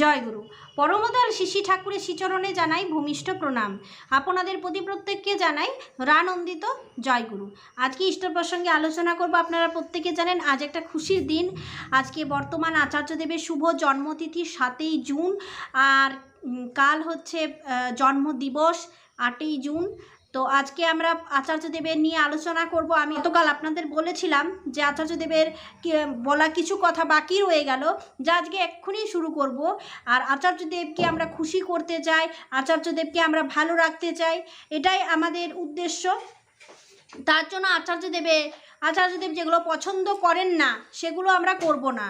জয় গুরু। পরমদয়াল শিশি ঠাকুরের শ্রীচরণে জানাই ভূমিষ্ঠ প্রণাম। আপনাদের প্রতি প্রত্যেককে জানাই রানন্দিত জয় গুরু। আজকে ইষ্ট প্রসঙ্গে আলোচনা করব। আপনারা প্রত্যেকে জানেন, আজ একটা খুশির দিন। আজকে বর্তমান আচার্যদেবের শুভ জন্মতিথি সাতই জুন। আর কাল হচ্ছে জন্মদিবস আটই জুন। তো আজকে আমরা আচার্যদেবের নিয়ে আলোচনা করব। আমি গতকাল আপনাদের বলেছিলাম যে আচার্যদেবের বলা কিছু কথা বাকি রয়ে গেল, যা আজকে এক্ষুনি শুরু করব। আর আচার্যদেবকে আমরা খুশি করতে চাই, আচার্যদেবকে আমরা ভালো রাখতে চাই, এটাই আমাদের উদ্দেশ্য। তার জন্য আচার্যদেবে, আচার্যদেব যেগুলো পছন্দ করেন না, সেগুলো আমরা করব না।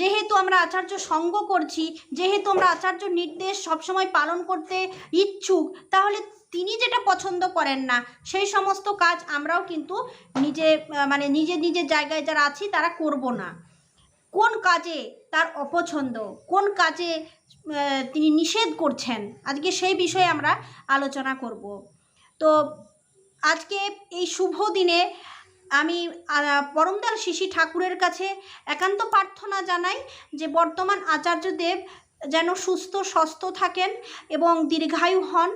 যেহেতু আমরা আচার্য সঙ্গ করছি, যেহেতু আমরা আচার্য নির্দেশ সবসময় পালন করতে ইচ্ছুক, তাহলে তিনি যেটা পছন্দ করেন না, সেই সমস্ত কাজ আমরাও কিন্তু নিজে মানে নিজের নিজের জায়গায় যারা আছি তারা করব না। কোন কাজে তার অপছন্দ, কোন কাজে তিনি নিষেধ করছেন, আজকে সেই বিষয়ে আমরা আলোচনা করব। তো আজকে এই শুভ দিনে আমি পরমদাল শিশি ঠাকুরের কাছে একান্ত প্রার্থনা জানাই যে বর্তমান আচার্যদেব যেন সুস্থ স্বস্থ থাকেন এবং দীর্ঘায়ু হন।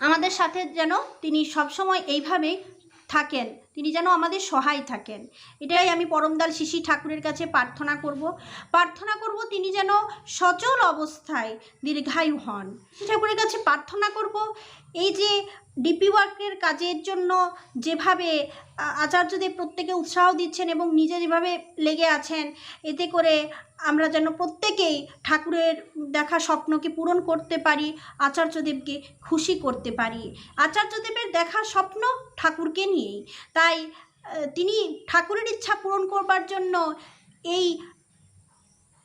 আমাদের সাথে যেন তিনি সবসময় এইভাবেই থাকেন। তিনি যেন আমাদের সহায় থাকেন। এটাই আমি পরমদাল শিশি ঠাকুরের কাছে প্রার্থনা করব। প্রার্থনা করব তিনি যেন সচল অবস্থায় দীর্ঘায়ু হন। শিশি ঠাকুরের কাছে প্রার্থনা করব, এই যে ডিপি ওয়ার্কের কাজের জন্য যেভাবে আ- আচার্যদেব প্রত্যেকে উৎসাহ দিচ্ছেন এবং নিজে যেভাবে লেগে আছেন, এতে করে আমরা যেন প্রত্যেকেই ঠাকুরের দেখা স্বপ্নকে পূরণ করতে পারি, আচার্যদেবকে খুশি করতে পারি। আচার্যদেবের দেখা স্বপ্ন ঠাকুরকে নিয়েই। তাই আহ, তিনি ঠাকুরের ইচ্ছা পূরণ করবার জন্য এই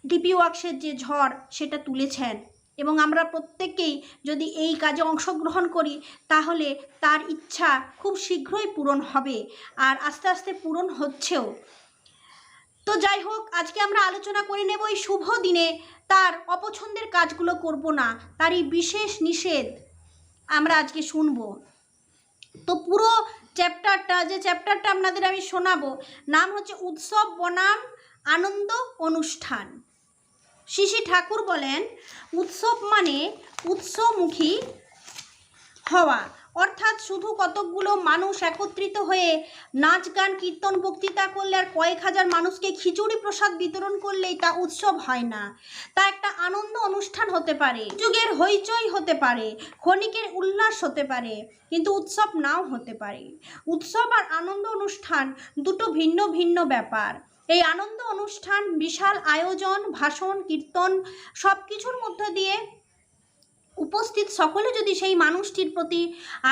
ডিপি ওয়ার্কসের যে ঝড় সেটা তুলেছেন। এবং আমরা প্রত্যেকেই যদি এই কাজে অংশগ্রহণ করি তাহলে তার ইচ্ছা খুব শীঘ্রই পূরণ হবে আর আস্তে আস্তে পূরণ হচ্ছেও। তো যাই হোক আজকে আমরা আলোচনা করে নেব এই শুভ দিনে তার অপছন্দের কাজগুলো করব না তার এই বিশেষ নিষেধ আমরা আজকে শুনব। তো পুরো চ্যাপ্টারটা, যে চ্যাপ্টারটা আপনাদের আমি শোনাবো, নাম হচ্ছে উৎসব, বনাম, আনন্দ, অনুষ্ঠান। শিশি ঠাকুর বলেন, উৎসব মানে উৎসমুখী হওয়া। অর্থাৎ শুধু কতকগুলো মানুষ একত্রিত হয়ে নাচ, গান, কীর্তন, বক্তৃতা করলে আর কয়েক হাজার মানুষকে খিচুড়ি প্রসাদ বিতরণ করলেই তা উৎসব হয় না। তা একটা আনন্দ অনুষ্ঠান হতে পারে, যুগের হইচই হতে পারে, ক্ষণিকের উল্লাস হতে পারে, কিন্তু উৎসব নাও হতে পারে। উৎসব আর আনন্দ অনুষ্ঠান দুটো ভিন্ন ভিন্ন ব্যাপার। এই আনন্দ অনুষ্ঠান, বিশাল আয়োজন, ভাষণ, কীর্তন সব কিছুর মধ্য দিয়ে উপস্থিত সকলে যদি সেই মানুষটির প্রতি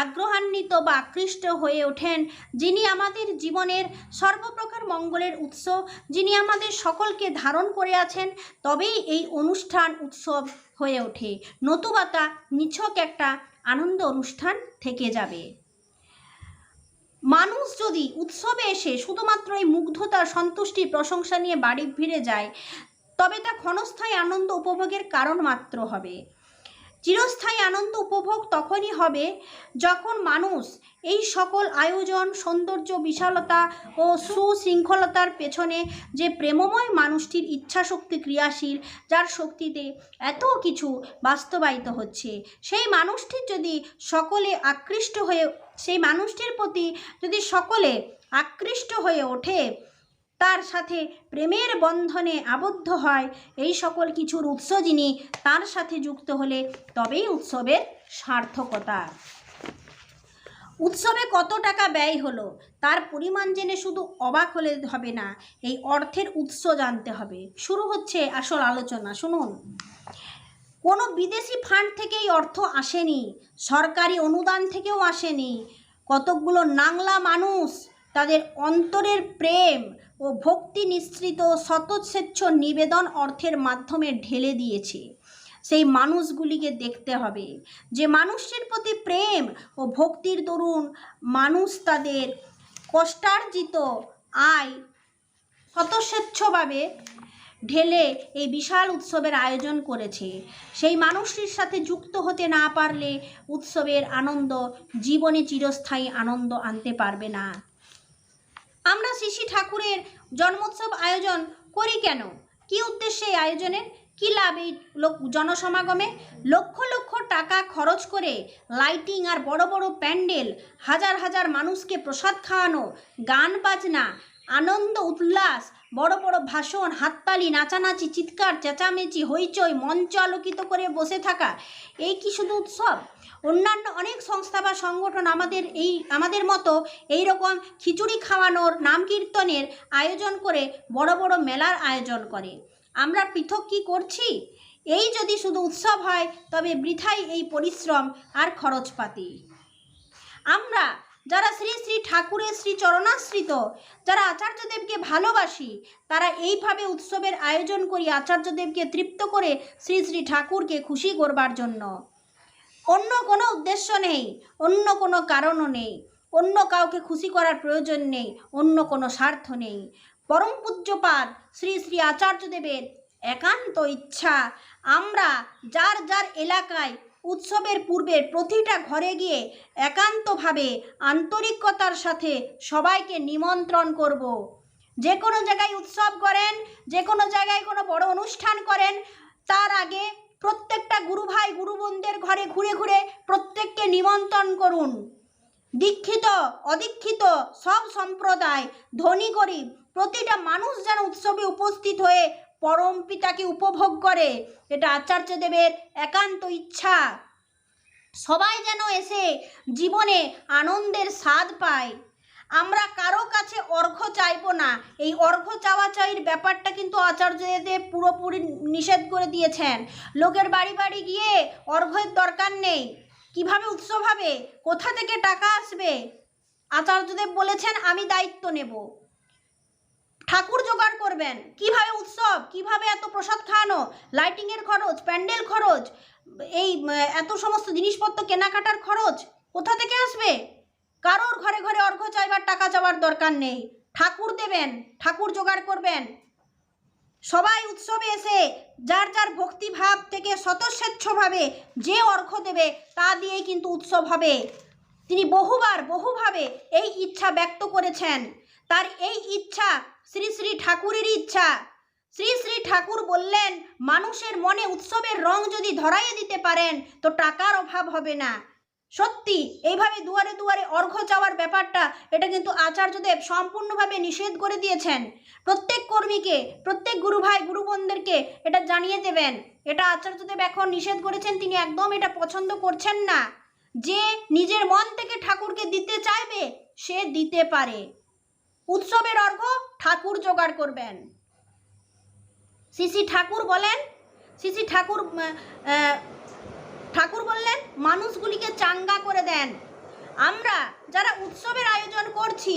আগ্রহান্বিত বা আকৃষ্ট হয়ে ওঠেন, যিনি আমাদের জীবনের সর্বপ্রকার মঙ্গলের উৎস, যিনি আমাদের সকলকে ধারণ করে আছেন, তবেই এই অনুষ্ঠান উৎসব হয়ে ওঠে। নতুবা তা নিছক একটা আনন্দ অনুষ্ঠান থেকে যাবে। মানুষ যদি উৎসবে এসে শুধুমাত্র এই মুগ্ধতা, সন্তুষ্টি, প্রশংসা নিয়ে বাড়ি ফিরে যায়, তবে তা ক্ষণস্থায়ী আনন্দ উপভোগের কারণ মাত্র হবে। চিরস্থায়ী আনন্দ উপভোগ তখনই হবে যখন মানুষ এই সকল আয়োজন, সৌন্দর্য, বিশালতা ও সুশৃঙ্খলতার পেছনে যে প্রেমময় মানুষটির ইচ্ছাশক্তি ক্রিয়াশীল, যার শক্তিতে এত কিছু বাস্তবায়িত হচ্ছে, সেই মানুষটির যদি সকলে আকৃষ্ট হয়ে, সেই মানুষটির প্রতি যদি সকলে আকৃষ্ট হয়ে ওঠে তার সাথে প্রেমের বন্ধনে আবদ্ধ হয়। এই সকল কিছুর উৎস যিনি, তার সাথে যুক্ত হলে তবেই উৎসবের সার্থকতা। উৎসবে কত টাকা ব্যয় হলো, তার পরিমাণ জেনে শুধু অবাক হলে হবে না, এই অর্থের উৎস জানতে হবে। শুরু হচ্ছে আসল আলোচনা, শুনুন। কোনো বিদেশি ফান্ড থেকে এই অর্থ আসেনি, সরকারি অনুদান থেকেও আসেনি। কতকগুলো নাংলা মানুষ তাদের অন্তরের প্রেম ও ভক্তি নিঃসৃত শতস্বেচ্ছ নিবেদন অর্থের মাধ্যমে ঢেলে দিয়েছে। সেই মানুষগুলিকে দেখতে হবে যে মানুষটির প্রতি প্রেম ও ভক্তির দরুন মানুষ তাদের কষ্টার্জিত আয় শতস্বেচ্ছভাবে ঢেলে এই বিশাল উৎসবের আয়োজন করেছে। সেই মানুষটির সাথে যুক্ত হতে না পারলে উৎসবের আনন্দ জীবনে চিরস্থায়ী আনন্দ আনতে পারবে না। আমরা শ্রী ঠাকুরের জন্মোৎসব আয়োজন করি কেন? কি উদ্দেশ্যে আয়োজনের? কী লাভ এই জনসমাগমে? লক্ষ লক্ষ টাকা খরচ করে লাইটিং আর বড় বড় প্যান্ডেল, হাজার হাজার মানুষকে প্রসাদ খাওয়ানো, গান বাজনা, আনন্দ, উল্লাস বড় বড় ভাষণ, হাততালি, নাচানাচি, চিৎকার, চেঁচামেচি, হইচই মঞ্চ আলোকিত করে বসে থাকা, এই কি শুধু উৎসব? অন্যান্য অনেক সংস্থা বা সংগঠন আমাদের এই, আমাদের মতো এই রকম খিচুড়ি খাওয়ানোর, নাম কীর্তনের আয়োজন করে বড় বড় মেলার আয়োজন করে। আমরা পৃথক কি করছি? এই যদি শুধু উৎসব হয়, তবে বৃথাই এই পরিশ্রম আর খরচপাতি। আমরা যারা শ্রী শ্রী ঠাকুরের শ্রী চরণাশ্রিত, যারা আচার্যদেবকে ভালোবাসি, তারা এইভাবে উৎসবের আয়োজন করি, আচার্যদেবকে তৃপ্ত করে শ্রী শ্রী ঠাকুরকে খুশি করবার জন্য। অন্য কোনো উদ্দেশ্য নেই, অন্য কোনো কারণও নেই, অন্য কাউকে খুশি করার প্রয়োজন নেই, অন্য কোনো স্বার্থ নেই। পরম পূজ্যপাদ শ্রী শ্রী আচার্যদেবের একান্ত ইচ্ছা, আমরা যার যার এলাকায় উৎসবের পূর্বে প্রতিটা ঘরে গিয়ে একান্তভাবে আন্তরিকতার সাথে সবাইকে নিমন্ত্রণ করব। যে কোনো জায়গায় উৎসব করেন, যে কোনো জায়গায় কোনো বড় অনুষ্ঠান করেন, তার আগে প্রত্যেকটা গুরু ভাই, গুরু বোনদের ঘরে ঘুরে ঘুরে প্রত্যেককে নিমন্ত্রণ করুন দীক্ষিত, অদীক্ষিত সব সম্প্রদায়, ধনী গরিব, প্রতিটা মানুষ যেন উৎসবে উপস্থিত হয়ে পরম পিতাকে উপভোগ করে। এটা আচার্যদেবের একান্ত ইচ্ছা। সবাই যেন এসে জীবনে আনন্দের স্বাদ পায়। আমরা কারও কাছে অর্ঘ্য চাইব না। এই অর্ঘ্য চাওয়া চাইর ব্যাপারটা কিন্তু আচার্যদেব পুরোপুরি নিষেধ করে দিয়েছেন। লোকের বাড়ি বাড়ি গিয়ে অর্ঘ্যের দরকার নেই। কীভাবে উৎসব হবে? কোথা থেকে টাকা আসবে? আচার্যদেব বলেছেন, আমি দায়িত্ব নেব। ঠাকুর জোগাড় করবেন। কীভাবে উৎসব, কীভাবে এত প্রসাদ খাওয়ানো লাইটিংয়ের খরচ, প্যান্ডেল খরচ, এই এত সমস্ত জিনিসপত্র কেনাকাটার খরচ কোথা থেকে আসবে? কারোর ঘরে ঘরে অর্ঘ চাইবার, টাকা চাওয়ার দরকার নেই। ঠাকুর দেবেন, ঠাকুর জোগাড় করবেন। সবাই উৎসবে এসে যার যার ভক্তিভাব থেকে স্বতঃস্বেচ্ছভাবে যে অর্ঘ্য দেবে, তা দিয়েই কিন্তু উৎসব হবে। তিনি বহুবার, বহুভাবে এই ইচ্ছা ব্যক্ত করেছেন। তার এই ইচ্ছা শ্রী শ্রী ঠাকুরেরই ইচ্ছা। শ্রী শ্রী ঠাকুর বললেন, মানুষের মনে উৎসবের রং যদি ধরাইয়ে দিতে পারেন, তো টাকার অভাব হবে না। সত্যি, এইভাবে দুয়ারে দুয়ারে অর্ঘ্য চাওয়ার ব্যাপারটা, এটা কিন্তু আচার্যদেব সম্পূর্ণভাবে নিষেধ করে দিয়েছেন। প্রত্যেক কর্মীকে, প্রত্যেক গুরু ভাই এটা জানিয়ে দেবেন। এটা আচার্যদেব এখন নিষেধ করেছেন, তিনি একদম এটা পছন্দ করছেন না। যে নিজের মন থেকে ঠাকুরকে দিতে চাইবে, সে দিতে পারে। উৎসবের অর্ঘ্য ঠাকুর জোগাড় করবেন। শ্রী ঠাকুর বলেন শ্রী ঠাকুর ঠাকুর বললেন, মানুষগুলিকে চাঙ্গা করে দেন। আমরা যারা উৎসবের আয়োজন করছি,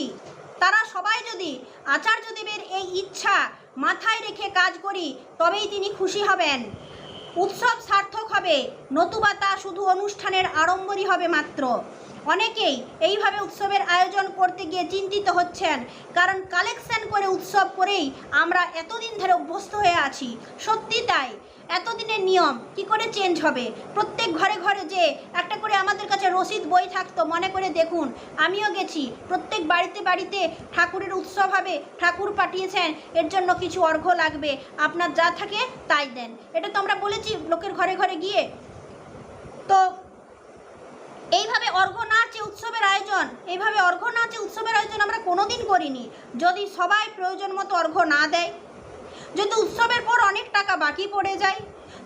তারা সবাই যদি আচার্যদেবের এই ইচ্ছা মাথায় রেখে কাজ করি, তবেই তিনি খুশি হবেন। উৎসব সার্থক হবে, নতুবা তা শুধু অনুষ্ঠানের আড়ম্বরই হবে মাত্র। অনেকেই এইভাবে উৎসবের আয়োজন করতে গিয়ে চিন্তিত হচ্ছেন, কারণ কালেকশন করে উৎসব করেই আমরা এতদিন ধরে অভ্যস্ত হয়ে আছি। সত্যি তাই, এতদিনের নিয়ম কি করে চেঞ্জ হবে? প্রত্যেক ঘরে ঘরে যে একটা করে আমাদের কাছে রসিদ বই থাকতো, মনে করে দেখুন, আমিও গেছি। প্রত্যেক বাড়িতে বাড়িতে ঠাকুরের উৎসব হবে, ঠাকুর পাঠিয়েছেন, এর জন্য কিছু অর্ঘ্য লাগবে, আপনার যা থাকে তাই দেন। এটা তো আমরা বলেছি, লোকের ঘরে ঘরে গিয়ে। তো এইভাবে উৎসবের আয়োজন এইভাবে অর্ঘ্য নাচে উৎসবের আয়োজন আমরা কোনোদিন করিনি। যদি সবাই প্রয়োজন মতো অর্ঘ্য না দেয়, যদি উৎসবের পর অনেক টাকা বাকি পড়ে যায়,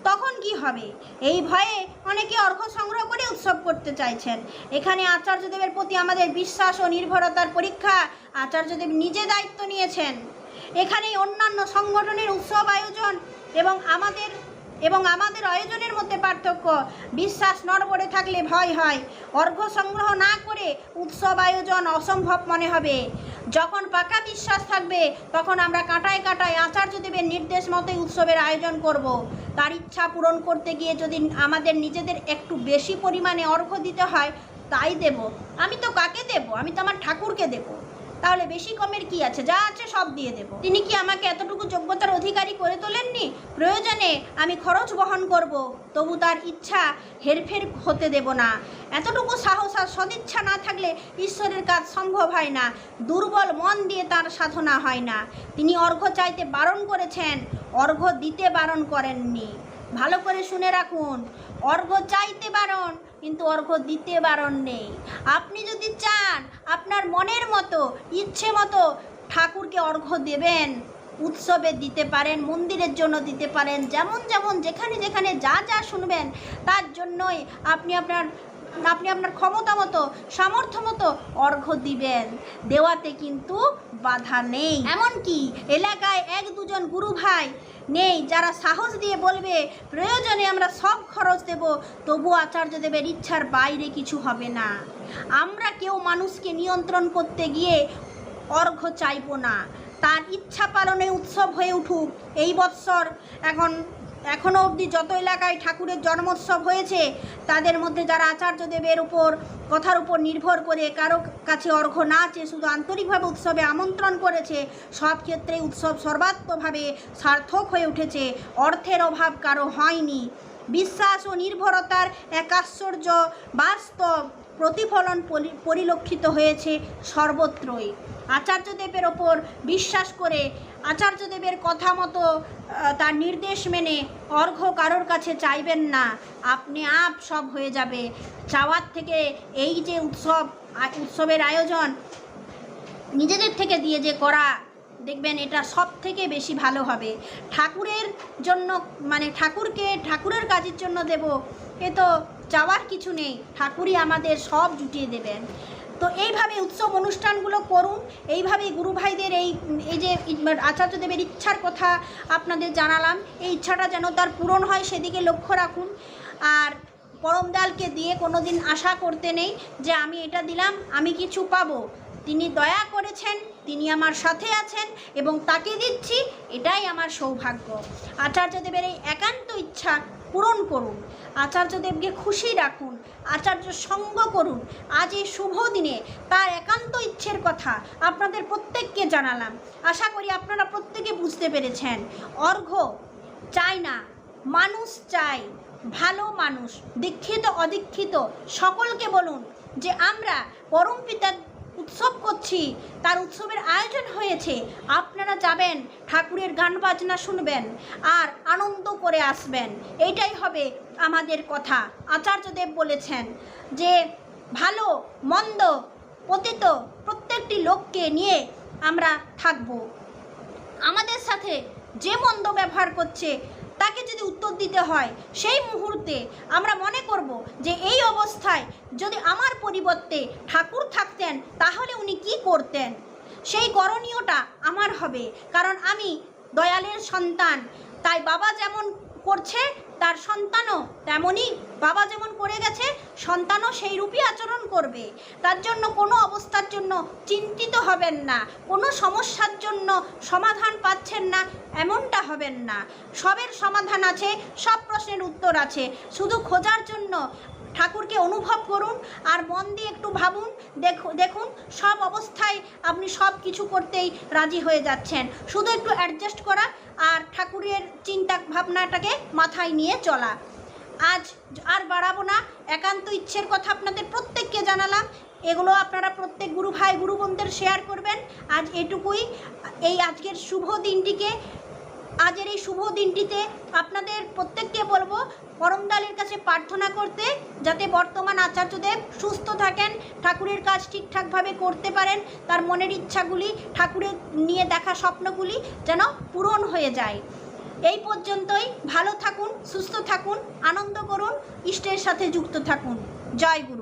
তখন কি হবে? এই ভয়ে অনেকে অর্ঘ্য সংগ্রহ করে উৎসব করতে চাইছেন। এখানে আচার্যদেবের প্রতি আমাদের বিশ্বাস ও নির্ভরতার পরীক্ষা আচার্যদেব নিজে দায়িত্ব নিয়েছেন। এখানে অন্যান্য সংগঠনের উৎসব আয়োজন এবং আমাদের এবং আমাদের আয়োজনের মধ্যে পার্থক্য। বিশ্বাস নড়বড়ে থাকলে ভয় হয়। অর্ঘ্য সংগ্রহ না করে উৎসব আয়োজন অসম্ভব মনে হবে। যখন পাকা বিশ্বাস থাকবে, তখন আমরা কাঁটায় কাটায় কাটায় আচার্যদেবের নির্দেশ মতোই উৎসবের আয়োজন করব। তার ইচ্ছা পূরণ করতে গিয়ে যদি আমাদের নিজেদের একটু বেশি পরিমাণে অর্ঘ্য দিতে হয়, তাই দেব। আমি তো কাকে দেব? আমি তো আমার ঠাকুরকে দেব। তাহলে বেশি কমের কি আছে? যা আছে সব দিয়ে দেব। তিনি কি আমাকে এতটুকু যোগ্যতার অধিকারী করে তোলেননি? প্রয়োজনে আমি খরচ বহন করব। তবু তার ইচ্ছা হেরফের হতে দেব না। এতটুকু সাহস আর সদিচ্ছা না থাকলে ঈশ্বরের কাজ সম্ভব হয় না। দুর্বল মন দিয়ে তার সাধনা হয় না। তিনি অর্ঘ্য চাইতে বারণ করেছেন। অর্ঘ্য দিতে বারণ করেননি। ভালো করে শুনে রাখুন। অর্ঘ্য চাইতে বারণ, কিন্তু অর্ঘ্য দিতে বারণ নেই। আপনি যদি চান মনের মতো, ইচ্ছে মতো ঠাকুরকে অর্ঘ্য দেবেন, উৎসবে দিতে পারেন, মন্দিরের জন্য দিতে পারেন, যেমন যেমন যেখানে যেখানে যা যা শুনবেন, তার জন্যই আপনি আপনার আপনি আপনার ক্ষমতা মতো, সামর্থ্য মতো অর্ঘ্য দিবেন। দেওয়াতে কিন্তু বাধা নেই। এমনকি এলাকায় এক দুজন গুরু ভাই নেই, যারা সাহস দিয়ে বলবে, প্রয়োজনে আমরা সব খরচ দেব, তবু আচার্য দেবের ইচ্ছার বাইরে কিছু হবে না। আমরা কেউ মানুষকে নিয়ন্ত্রণ করতে গিয়ে অর্ঘ্য চাইব না। তার ইচ্ছা পালনে উৎসব হয়ে উঠুক, এই বৎসর এখন এখনও অবধি যত এলাকায় ঠাকুরের জন্মোৎসব হয়েছে, তাদের মধ্যে যারা আচার্য দেবের উপর, কথার উপর নির্ভর করে কারও কাছে অর্ঘ্য না চেয়ে শুধু আন্তরিকভাবে উৎসবে আমন্ত্রণ করেছে, সব ক্ষেত্রে উৎসব সর্বাত্মভাবে সার্থক হয়ে উঠেছে। অর্থের অভাব কারও হয়নি। বিশ্বাস ও নির্ভরতার এক আশ্চর্য বাস্তব প্রতিফলন পরিলক্ষিত হয়েছে সর্বত্রই। আচার্যদেবের ওপর বিশ্বাস করে আচার্যদেবের কথা মতো তার নির্দেশ মেনে অর্ঘ্য কারোর কাছে চাইবেন না। আপনি আপ সব হয়ে যাবে। চাওয়ার থেকে এই যে উৎসব উৎসবের আয়োজন নিজেদের থেকে দিয়ে যে করা, দেখবেন এটা সব থেকে বেশি ভালো হবে। ঠাকুরের জন্য মানে ঠাকুরকে, ঠাকুরের কাজের জন্য দেব, এ তো চাওয়ার কিছু নেই। ঠাকুরই আমাদের সব জুটিয়ে দেবেন। তো এইভাবে উৎসব অনুষ্ঠানগুলো করুন। এইভাবেই গুরু ভাইদের এই এই যে আচার্যদেবের ইচ্ছার কথা আপনাদের জানালাম। এই ইচ্ছাটা যেন তার পূরণ হয় সেদিকে লক্ষ্য রাখুন। আর পরমদালকে দিয়ে কোনো দিন আশা করতে নেই যে আমি এটা দিলাম, আমি কিছু পাবো। তিনি দয়া করেছেন, তিনি আমার সাথে আছেন এবং তাকে দিচ্ছি, এটাই আমার সৌভাগ্য। আচার্যদেবের এই একান্ত ইচ্ছা পূরণ করুন। আচার্যদেবকে খুশি রাখুন, আচার্য সঙ্গ করুন। আজ এই শুভ দিনে তার একান্ত ইচ্ছের কথা আপনাদের প্রত্যেককে জানালাম। আশা করি আপনারা প্রত্যেকে বুঝতে পেরেছেন। অর্ঘ্য চাই না, মানুষ চাই, ভালো মানুষ, দীক্ষিত, অদীক্ষিত, সকলকে বলুন যে আমরা পরম পিতার উৎসব করছি। তার উৎসবের আয়োজন হয়েছে। আপনারা যাবেন, ঠাকুরের গান বাজনা শুনবেন আর আনন্দ করে আসবেন। এইটাই হবে আমাদের কথা। আচার্যদেব বলেছেন যে, ভালো, মন্দ, পতিত প্রত্যেকটি লোককে নিয়ে আমরা থাকব। আমাদের সাথে যে মন্দ ব্যবহার করছে তাকে যদি উত্তর দিতে হয়, সেই মুহূর্তে আমরা মনে করব যে এই অবস্থায় যদি আমার পরিবর্তে ঠাকুর থাকতেন, তাহলে উনি কি করতেন? সেই করণীয়টা আমার হবে। কারণ আমি দয়ালের সন্তান, তাই বাবা যেমন করছে তার সন্তানও তেমনই বাবা যেমন করে গেছে, সন্তানও সেই রূপই আচরণ করবে। তার জন্য কোনো অবস্থার জন্য চিন্তিত হবেন না, কোনো সমস্যার জন্য সমাধান পাচ্ছেন না, এমনটা হবেন না। সবের সমাধান আছে, সব প্রশ্নের উত্তর আছে। শুধু খোঁজার জন্য ঠাকুরকে অনুভব করুন আর মন দিয়ে একটু ভাবুন, দেখু, দেখুন, সব অবস্থায় আপনি সব কিছু করতেই রাজি হয়ে যাচ্ছেন। শুধু একটু অ্যাডজাস্ট করা আর ঠাকুরের চিন্তা ভাবনাটাকে মাথায় নিয়ে চলা। আজ আর বাড়াবো না, একান্ত ইচ্ছের কথা আপনাদের প্রত্যেককে জানালাম। এগুলো আপনারা প্রত্যেক গুরু ভাই, গুরু বোনদের শেয়ার করবেন। আজ এটুকুই। এই আজকের শুভ দিনটিকে আজের এই শুভ দিনটিতে আপনাদের প্রত্যেককে বলব পরমদালের কাছে প্রার্থনা করতে যাতে বর্তমান আচার্যদেব সুস্থ থাকেন, ঠাকুরের কাজ ঠিকঠাকভাবে করতে পারেন, তার মনের ইচ্ছাগুলি ঠাকুরের নিয়ে দেখা স্বপ্নগুলি যেন পূরণ হয়ে যায়। এই পর্যন্তই ভালো থাকুন, সুস্থ থাকুন, আনন্দ করুন, ইষ্টের সাথে যুক্ত থাকুন। জয় গুরু।